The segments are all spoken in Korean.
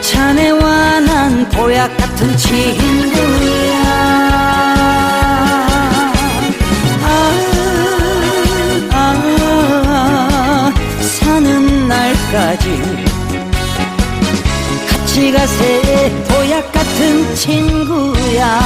자네와 난 보약 같은 친구야 아, 아, 사는 날까지 같이 가세 보약 같은 친구야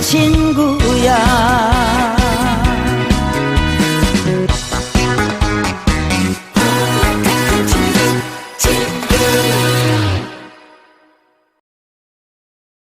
친구야